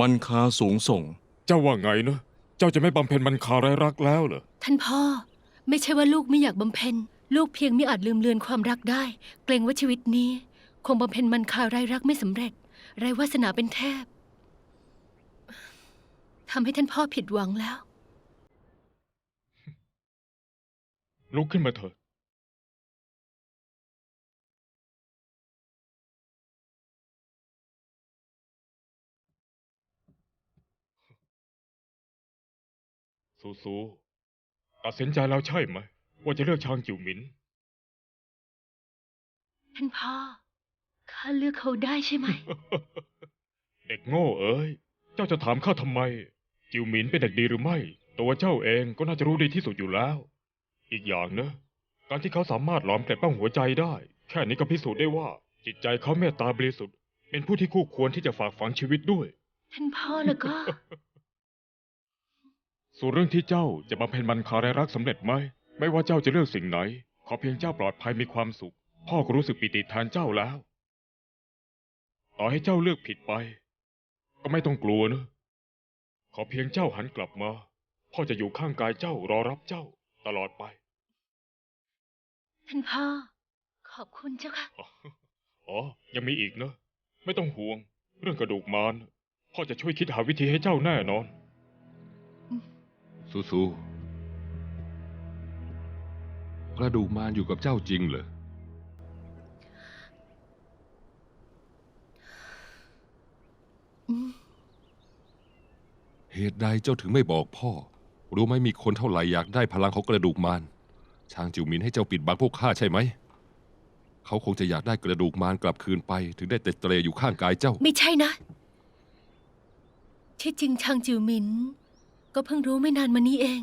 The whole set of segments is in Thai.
มันคาสูงส่ง เจ้าว่าไงนะ เจ้าจะไม่บำเพ็ญมันคาไรายรักแล้วเหรอ ท่านพ่อ ไม่ใช่ว่าลูกไม่อยากบำเพ็ญลูกเพียงไม่อาจลืมเลือนความรักได้ เกรงว่าชีวิตนี้ คงบำเพ็ญมันคาไรรักไม่สำเร็จ ไรวาสนาเป็นแทบทำให้ท่านพ่อผิดหวังแล้ว ลุกขึ้นมาเถิด สูสูตัดสินใจแล้วใช่ไหม ว่าจะเลือกชางจิ๋วหมิน ท่านพ่อ ข้าเลือกเขาได้ใช่ไหม เด็กโง่เอ้ย เจ้าจะถามข้าทำไม จิวหมินเป็นเด็กดีหรือไม่ ตัวเจ้าเองก็น่าจะรู้ดีที่สุดอยู่แล้ว อีกอย่างนะ การที่เขาสามารถหลอมเกล็ดป้องหัวใจได้ แค่นี้ก็พิสูจน์ได้ว่า จิตใจเขาเมตตาบริสุทธิ์ เป็นผู้ที่คู่ควรที่จะฝากฝังชีวิตด้วย ท่านพ่อแล้วก็ ส่วนเรื่องที่เจ้าจะบำเพ็ญมันคาไรรักสำเร็จไหม ไม่ว่าเจ้าจะเลือกสิ่งไหน ขอเพียงเจ้าปลอดภัยมีความสุข พ่อก็รู้สึกปิติแทนเจ้าแล้ว ต่อให้เจ้าเลือกผิดไป ก็ไม่ต้องกลัวนะ ขอเพียงเจ้าหันกลับมา พ่อจะอยู่ข้างกายเจ้ารอรับเจ้าตลอดไป ท่านพ่อ ขอบคุณเจ้าค่ะ อ๋อ ยังมีอีกนะ ไม่ต้องห่วง เรื่องกระดูกมารพ่อจะช่วยคิดหาวิธีให้เจ้าแน่นอน ซูซูกระดูกมารอยู่กับเจ้าจริงเหรออืมเหตุใดเจ้าถึงไม่บอกพ่อ รู้ไหมมีคนเท่าไหร่อยากได้พลังของกระดูกมารช่างจิวหมินให้เจ้าปิดบังพวกข้าใช่ไหม เขาคงจะอยากได้กระดูกมารกลับคืนไป ถึงได้เตะเตรอยู่ข้างกายเจ้า ไม่ใช่นะ ที่จริงชางจิวหมิน ก็เพิ่งรู้ไม่นานมานี้เอง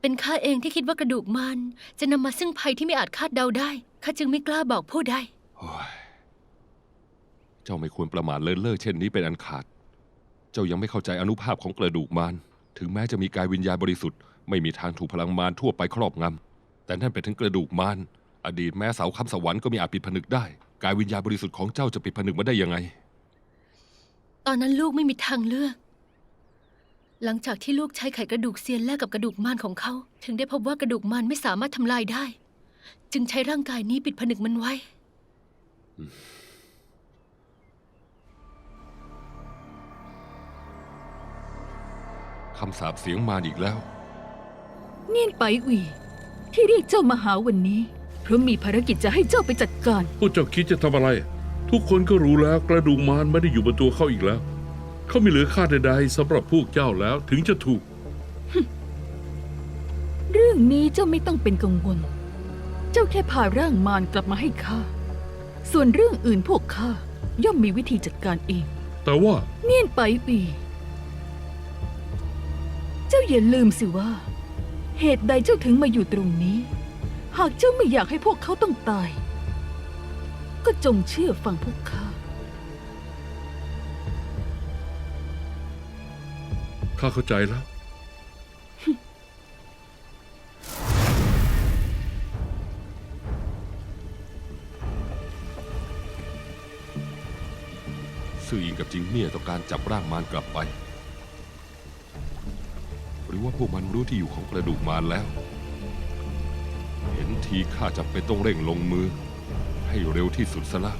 เป็นข้าเองที่คิดว่ากระดูกมัน จะนำมาซึ่งภัยที่ไม่อาจคาดเดาได้ ข้าจึงไม่กล้าบอกผู้ใด โอ้ยเจ้าไม่ควรประมาทเลินเล่อเช่นนี้เป็นอันขาด เจ้ายังไม่เข้าใจอนุภาพของกระดูกมาร ถึงแม้จะมีกายวิญญาณบริสุทธิ์ ไม่มีทางถูกพลังมารทั่วไปครอบงำ แต่นั่นเป็นถึงกระดูกมาร อดีตแม้เสาคำสวรรค์ก็มีอาจปิดผนึกได้ กายวิญญาณบริสุทธิ์ของเจ้าจะปิดผนึกมาได้ยังไง ตอนนั้นลูกไม่มีทางเลือก หลังจากที่ลูกใช้ไขกระดูกเซียนแลกกับกระดูกมารของเขา ถึงได้พบว่ากระดูกมารไม่สามารถทำลายได้ จึงใช้ร่างกายนี้ปิดผนึกมันไว้ คำสาปเสียงมารอีกแล้ว เนียนไปอุยที่เรียกเจ้ามาหาวันนี้ เพราะมีภารกิจจะให้เจ้าไปจัดการ พวกเจ้าคิดจะทำอะไร ทุกคนก็รู้แล้วกระดูกมารไม่ได้อยู่บนตัวเขาอีกแล้ว เขาไม่เหลือค่าใดๆสำหรับพวกเจ้าแล้วถึงจะถูก เรื่องนี้เจ้าไม่ต้องเป็นกังวล เจ้าแค่พาร่างมารกลับมาให้ข้า ส่วนเรื่องอื่นพวกข้าย่อมมีวิธีจัดการเอง แต่ว่าเนียนไปอุยเจ้าอย่าลืมสิว่า เหตุใดเจ้าถึงมาอยู่ตรงนี้ หากเจ้าไม่อยากให้พวกเขาต้องตาย ก็จงเชื่อฟังพวกข้า ข้าเข้าใจแล้ว ซื่ออิงกับจิงเมี่ยต้องการจับร่างมารกลับไป หรือว่าพวกมันรู้ที่อยู่ของกระดูกมารแล้ว เห็นทีข้าจำเป็นต้องเร่งลงมือ ให้เร็วที่สุดซะละ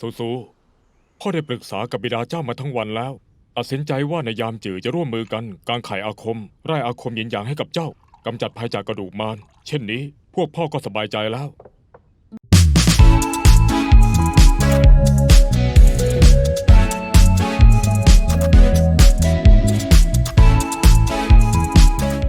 สูสูพ่อได้ปรึกษากับบิดาเจ้ามาทั้งวันแล้วตัดสินใจว่าในยามจือจะร่วมมือกันกางไขอาคมไร่อาคมหยินหยางให้กับเจ้ากำจัดภัยจากกระดูกมารเช่นนี้ พวกพ่อก็สบายใจแล้ว